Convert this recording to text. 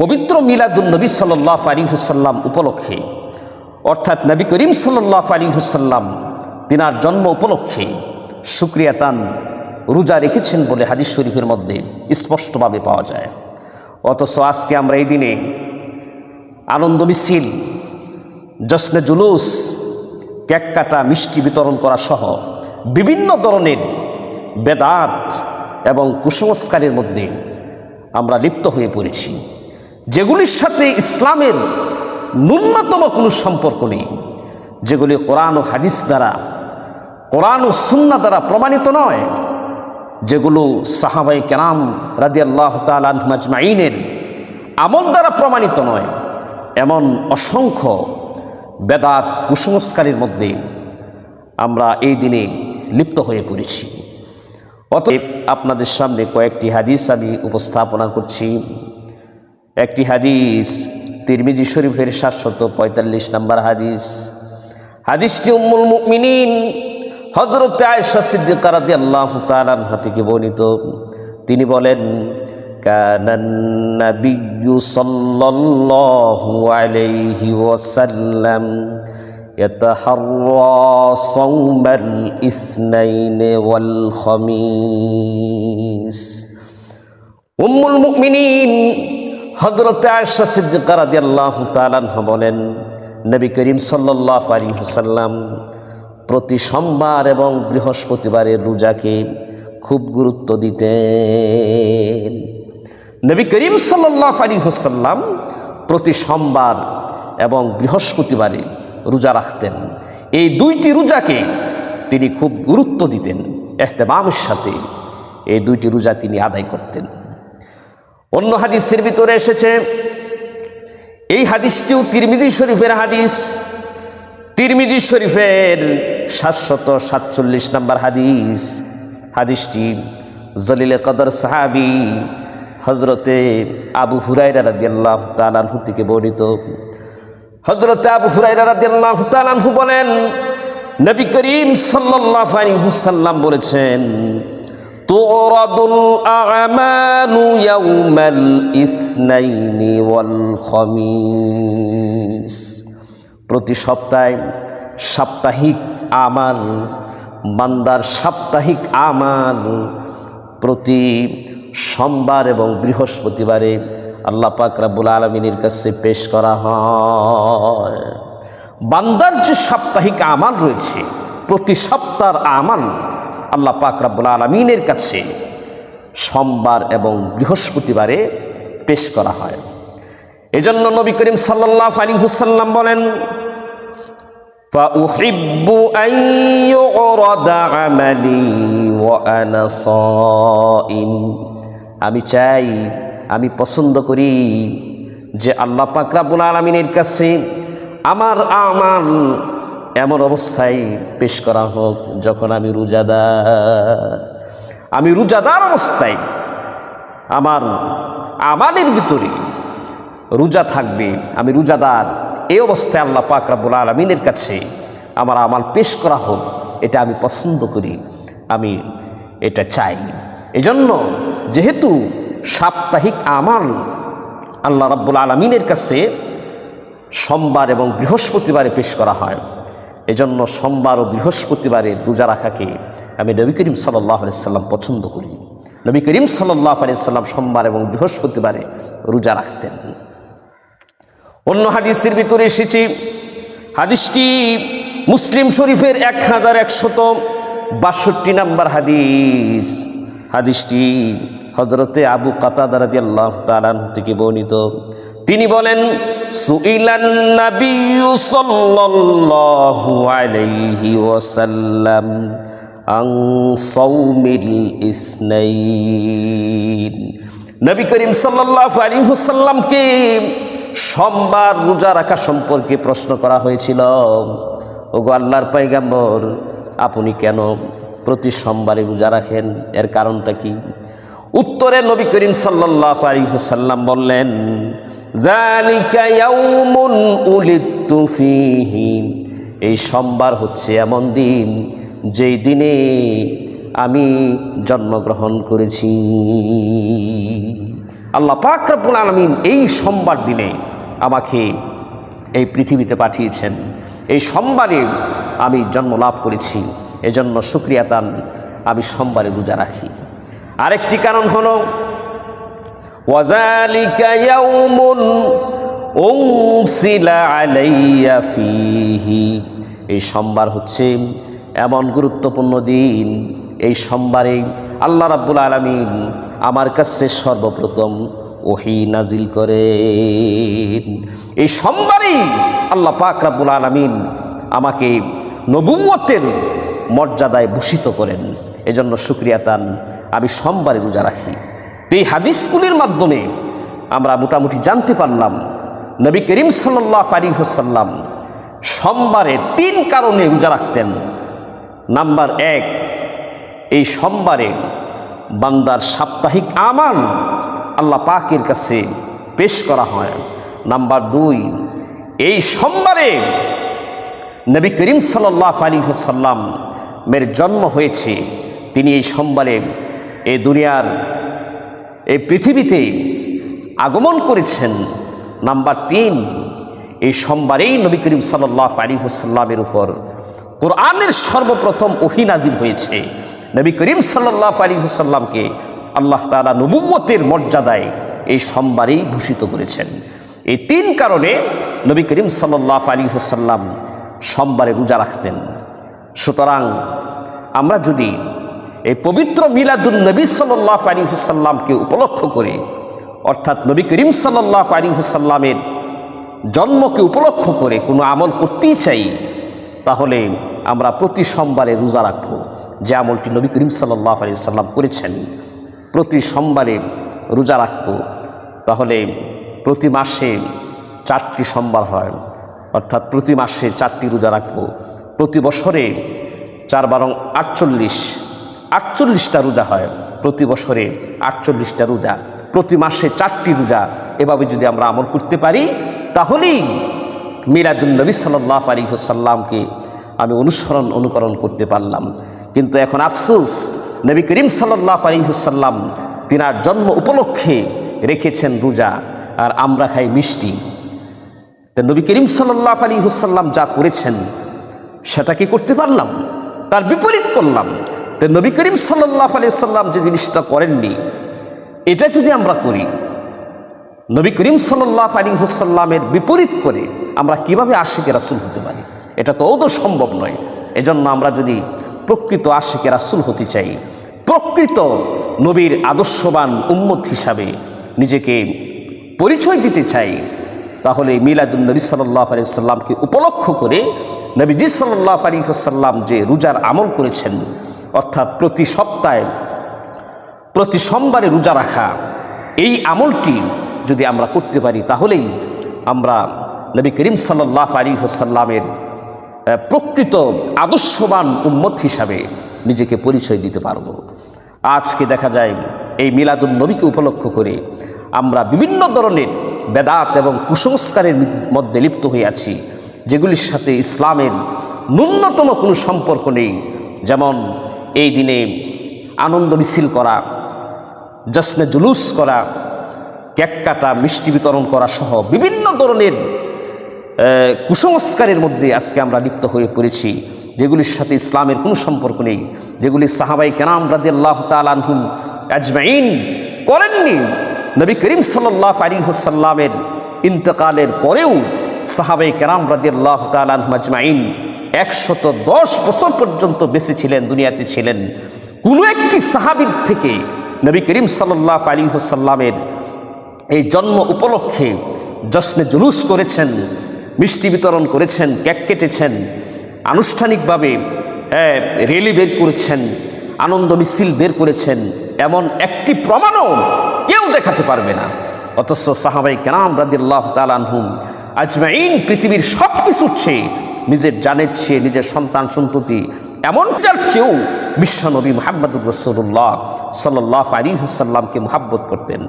পবিত্র মিলাদুল নবী সাল্লাহ আলী হুসাল্লাম উপলক্ষে, অর্থাৎ নবী করিম সাল্লাহ আলী হুসাল্লাম তিনার জন্ম উপলক্ষে সুক্রিয়া তান রোজা রেখেছেন বলে হাদিস শরীফের মধ্যে স্পষ্টভাবে পাওয়া যায়। অথচ আজকে আমরা এই দিনে আনন্দ মিছিল, জশ্নে জুলুস, কেক কাটা, মিষ্টি বিতরণ করা সহ বিভিন্ন ধরনের বেদাত এবং কুসংস্কারের মধ্যে আমরা লিপ্ত হয়ে পড়েছি। যেগুলির সাথে ইসলামের ন্যূনতম কোনো সম্পর্ক নেই, যেগুলি কোরআন ও হাদিস দ্বারা, কোরআন ও সুন্না দ্বারা প্রমাণিত নয়, যেগুলো সাহাবাই কেরাম রাজি আল্লাহ তালমাইনের আমল দ্বারা প্রমাণিত নয়, এমন অসংখ্য বেদাত কুসংস্কারের মধ্যে আমরা এই দিনে লিপ্ত হয়ে পড়েছি। অতএব আপনাদের সামনে কয়েকটি হাদিস আমি উপস্থাপনা করছি। একটি হাদিস তিরমিজি শরীফের সাতশত পঁয়তাল্লিশ নম্বর হাদিস হাদিসটি উম্মুল মুমিনিন হজরত আয়েশা সিদ্দিকা রাদিয়াল্লাহু তাআলা আনহা থেকে বর্ণিত তিনি বলেন কানান নাবিয়্যু সাল্লাল্লাহু আলাইহি ওয়াসাল্লাম يتحرى صوم الاثنين والخميس উম্মুল মুমিনিন হযরত আয়েশা সিদ্দিকা রাদিয়াল্লাহু তাআলা আনহা বলেন, নবী করিম সাল্লাল্লাহু আলাইহি ওয়াসাল্লাম প্রতি সোমবার এবং বৃহস্পতিবারের রোজাকে খুব গুরুত্ব দিতেন। নবী করিম সাল্লাল্লাহু আলাইহি ওয়াসাল্লাম প্রতি সোমবার এবং বৃহস্পতিবারে রোজা রাখতেন। এই দুইটি রোজাকে তিনি খুব গুরুত্ব দিতেন, এহতেমামের সাথে এই দুইটি রোজা তিনি আদায় করতেন। অন্য হাদিসের ভিতরে এসেছে, এই হাদিসটিও তিরমিজি শরীফের হাদিস। তিরমিজি শরীফের সাতশত সাতচল্লিশ নম্বর হাদিস। হাদিসটি জলিলে কদর সাহাবি হজরতে আবু হুরাইরা রাদিয়াল্লাহ তালানহু থেকে বর্ণিত। হজরতে আবু হুরাইরা রাদিয়াল্লাহ তালানহু বলেন, নবী করিম সাল্লাল্লাহু আলাইহি ওয়াসাল্লাম বলেছেন تعرض الأعمال يوم الاثنين والخميس প্রতি সপ্তাহে সাপ্তাহিক আমাল বান্দার সাপ্তাহিক আমাল প্রতি সোমবার এবং বৃহস্পতিবারে আল্লাহ পাক রাব্বুল আলমিনের কাছে পেশ করা হয় বান্দার যে সাপ্তাহিক আমাল রয়েছে প্রতি সপ্তাহের আমাল আল্লাহ পাক রাব্বুল আলমিনের কাছে সোমবার এবং বৃহস্পতিবারে পেশ করা হয় এজন্য নবী করিম সাল্লাহ আলী হুসাল্লাম বলেন فأحب أن يعرض عملي وأنا صائم আমি চাই আমি পছন্দ করি যে আল্লাহ পাক রাব্বুল আলমিনের কাছে আমার আমাল এমন অবস্থায় পেশ করা হোক যখন আমি রোজাদার। আমি রোজাদার অবস্থায় আমার আমাদের ভিতরে রোজা থাকবে, আমি রোজাদার। এই অবস্থায় আল্লাহ পাক রাব্বুল আলমিনের কাছে আমার আমাল পেশ করা হোক, এটা আমি পছন্দ করি, আমি এটা চাই। এজন্য যেহেতু সাপ্তাহিক আমাল আল্লাহ রাব্বুল আলমিনের কাছে সোমবার এবং বৃহস্পতিবারে পেশ করা হয় এজন্য সোমবার ও বৃহস্পতিবারে রোজা রাখাকে আমি নবী করিম সাল্লাহ সাল্লাম পছন্দ করি। নবী করিম সাল্লাহ সাল্লাম সোমবার এবং বৃহস্পতিবারে রোজা রাখতেন। অন্য হাদিসের ভিতরে এসেছি, হাদিসটি মুসলিম শরীফের এক হাজার একশত বাষট্টি নাম্বার হাদিস। হাদিসটি হজরতে আবু কাতাদারাদি আল্লাহ তালান থেকে বর্ণিত। তিনি বলেন ওয়াসাল্লাম নবী করিম সাল্লাল্লাহু আলাইহি ওয়াসাল্লামকে সোমবার রোজা রাখা সম্পর্কে প্রশ্ন করা হয়েছিল। ওগো আল্লাহর পাইগাম্বর আপনি কেন প্রতি সোমবারে রোজা রাখেন? এর কারণটা কি? উত্তরে নবী করিম সাল্লাল্লাহু আলাইহি সাল্লাম বললেন এই সোমবার হচ্ছে এমন দিন, যেই দিনে আমি জন্মগ্রহণ করেছি। আল্লাহ পাক আলমিন এই সোমবার দিনে আমাকে এই পৃথিবীতে পাঠিয়েছেন। এই সোমবারে আমি জন্ম লাভ করেছি। এজন্য সুক্রিয়া তান আমি সোমবারে রোজা রাখি। আরেকটি কারণ হল ফিহি। এই সোমবার হচ্ছে এমন গুরুত্বপূর্ণ দিন। এই সোমবারে আল্লাহ রাব্বুল আলমিন আমার কাছে সর্বপ্রথম ওহি নাজিল করেন। এই সোমবারেই আল্লাহ পাক রাব্বুল আলমিন আমাকে নবুয়তের মর্যাদায় ভূষিত করেন। এজন্য শুক্রিয়া তান আমি সোমবারে রোজা রাখি। এই হাদিসগুলির মাধ্যমে আমরা মোটামুটি জানতে পারলাম, নবী করিম সাল্লাহ আলী হোসাল্লাম সোমবারে তিন কারণে রোজা রাখতেন। নাম্বার এক, এই সোমবারে বান্দার সাপ্তাহিক আমাল আল্লাহ পাকের কাছে পেশ করা হয়। নাম্বার দুই, এই সোমবারে নবী করিম সাল্লাহ আলী হোসাল্লাম মের জন্ম হয়েছে। তিনি এই সোমবারে এই দুনিয়ার এই পৃথিবীতে আগমন করেছেন। নাম্বার তিন, এই সোমবারেই নবী করিম সাল্লাহ আলী হুসাল্লামের উপর কোরআনের সর্বপ্রথম ওহি নাজিল হয়েছে। নবী করিম সাল্লাহ আলী হুসাল্লামকে আল্লাহ তালা নবুয়তের মর্যাদায় এই সোমবারেই ভূষিত করেছেন। এই তিন কারণে নবী করিম সাল্লাহ আলী হুসাল্লাম সোমবারে রোজা রাখতেন। সুতরাং আমরা যদি এই পবিত্র মিলাদুল নবী সাল্লাহ আলী হুসাল্লামকে উপলক্ষ করে, অর্থাৎ নবী করিম সাল্লাহ আলী হুসাল্লামের জন্মকে উপলক্ষ করে কোনো আমল করতেই চাই, তাহলে আমরা প্রতি সোমবারে রোজা রাখব, যে আমলটি নবী করিম সাল্লাহ আলী সাল্লাম করেছেন। প্রতি সোমবারে রোজা রাখব, তাহলে প্রতি মাসে চারটি সোমবার হয়, অর্থাৎ প্রতি মাসে চারটি রোজা রাখব। প্রতি বছরে চার বারং আটচল্লিশ আটচল্লিশটা রোজা হয় প্রতি বছরে আটচল্লিশটা রোজা। প্রতি মাসে চারটি রোজা। এভাবে যদি আমরা আমল করতে পারি, তাহলেই মিরাদুল নবী সাল্লাহ আলী হুসাল্লামকে আমি অনুসরণ, অনুকরণ করতে পারলাম। কিন্তু এখন আফসুস, নবী করিম সাল্লাহ আলী হুসাল্লাম তিনার জন্ম উপলক্ষে রেখেছেন রোজা, আর আমরা খাই মিষ্টি। তা নবী করিম সাল্লাহ আলী হুসাল্লাম যা করেছেন, সেটা কি করতে পারলাম? তার বিপরীত করলাম। তো নবী করিম সাল্লাহ আলি সাল্লাম যে জিনিসটা করেননি, এটা যদি আমরা করি, নবী করিম সাল্লাহ আলী হুসাল্লামের বিপরীত করে আমরা কীভাবে আশিকে রাসুল হতে পারি? এটা তো অত সম্ভব নয়। এজন্য আমরা যদি প্রকৃত আশিকে রাসুল হতে চাই, প্রকৃত নবীর আদর্শবান উম্মত হিসাবে নিজেকে পরিচয় দিতে চাই, তাহলে মিলাদুল নবী সাল্লাহ আলি সাল্লামকে উপলক্ষ করে নবীজি সাল্লাহ আলী সাল্লাম যে রোজার আমল করেছেন অর্থাৎ প্রতি সপ্তাহে, প্রতি সোমবারে রোজা রাখা, এই আমলটি যদি আমরা করতে পারি, তাহলেই আমরা নবী করিম সাল্লাহ আলী হোসাল্লামের প্রকৃত আদর্শবান উম্মত হিসাবে নিজেকে পরিচয় দিতে পারব। আজকে দেখা যায়, এই মিলাদুল নবীকে উপলক্ষ করে আমরা বিভিন্ন ধরনের বেদাত এবং কুসংস্কারের মধ্যে লিপ্ত হয়ে আছি, যেগুলির সাথে ইসলামের ন্যূনতম কোনো সম্পর্ক নেই। যেমন এই দিনে আনন্দ মিছিল করা, জশ্নে জুলুস করা, কেক কাটা, মিষ্টি বিতরণ করা সহ বিভিন্ন ধরনের কুসংস্কারের মধ্যে আজকে আমরা লিপ্ত হয়ে পড়েছি, যেগুলির সাথে ইসলামের কোনো সম্পর্ক নেই, যেগুলি সাহাবাই কেনাম রাজি আল্লাহ তালহুম আজমাইন করেননি। নবী করিম সাল্লাহ আলী হুসাল্লামের ইন্তকালের পরেও সাহাবাই কেরাম রাজি আল্লাহ তালহুম একশত দশ বছর পর্যন্ত বেঁচে ছিলেন, দুনিয়াতে ছিলেন। কোনো একটি সাহাবির থেকে নবী করিম সাল্লাহ আলী হুসাল্লামের এই জন্ম উপলক্ষে জশ্নে জুলুস করেছেন, মিষ্টি বিতরণ করেছেন, কেক কেটেছেন, আনুষ্ঠানিকভাবে রেলি বের করেছেন, আনন্দ মিছিল বের করেছেন, এমন একটি প্রমাণও কেউ দেখাতে পারবে না। অথচ সাহাবাই কেনাম রাদিল্লাহ তালানহুম আজমাইন, পৃথিবীর সব কিছুর চেয়ে নিজের জানের চেয়ে নিজের সন্তান সন্ততি, এমন যার চেয়েও বিশ্বনবী মোহাম্মদুর রসুল্লাহ সাল্লাহ আলী হাসাল্লামকে মোহাব্বত করতেন।